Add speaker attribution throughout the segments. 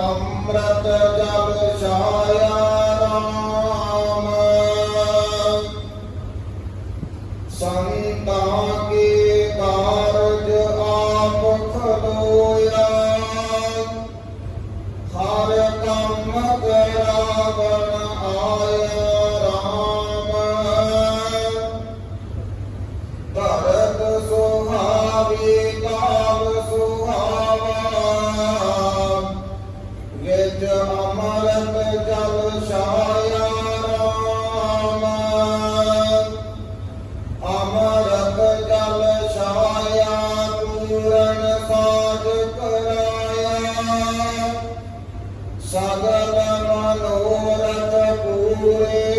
Speaker 1: ਅੰਮ੍ਰਿਤ ਜਲ ਛਾਇਆ। ਸਗਲ ਮਨੋਰਥ ਪੂਰੇ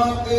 Speaker 1: আমাকে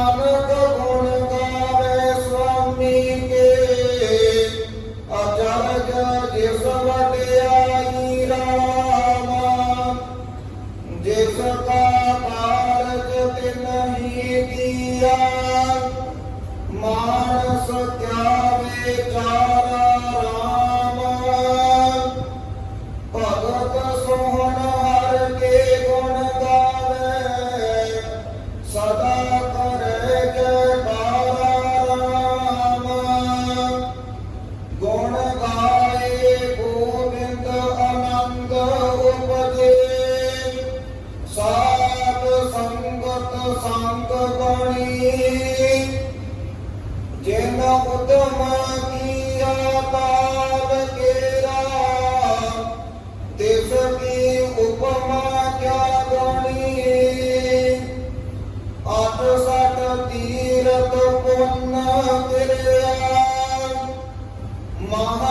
Speaker 1: ਸੰਤ ਗਣੀ ਜਿਨ ਉਦਮ ਕੀਆ ਤਾਪ ਕੇਰਾ, ਤਿਸ ਕੀ ਉਪਮਾ ਕਿਆ ਗਣੀ। ਅਤ ਸਤ ਤੀਰਤ ਪੁੰਨ ਕਿਰਿਆ, ਮਹਾ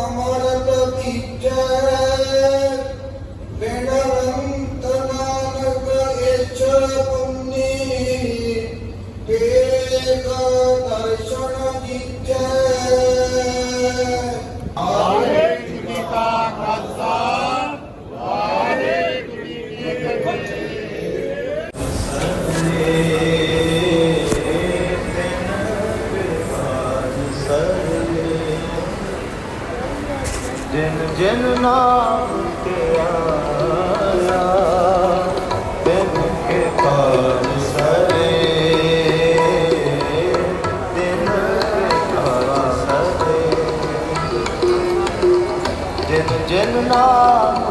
Speaker 1: ਨਾਮ
Speaker 2: ਤੇ ਆਇਆ। ਤੈਨ ਕੇ ਪਾਰ ਸਰੇ। ਤੈਨ ਪਾਰ ਸਰੇ। ਜਿਨ ਜਿਨ ਨਾਮ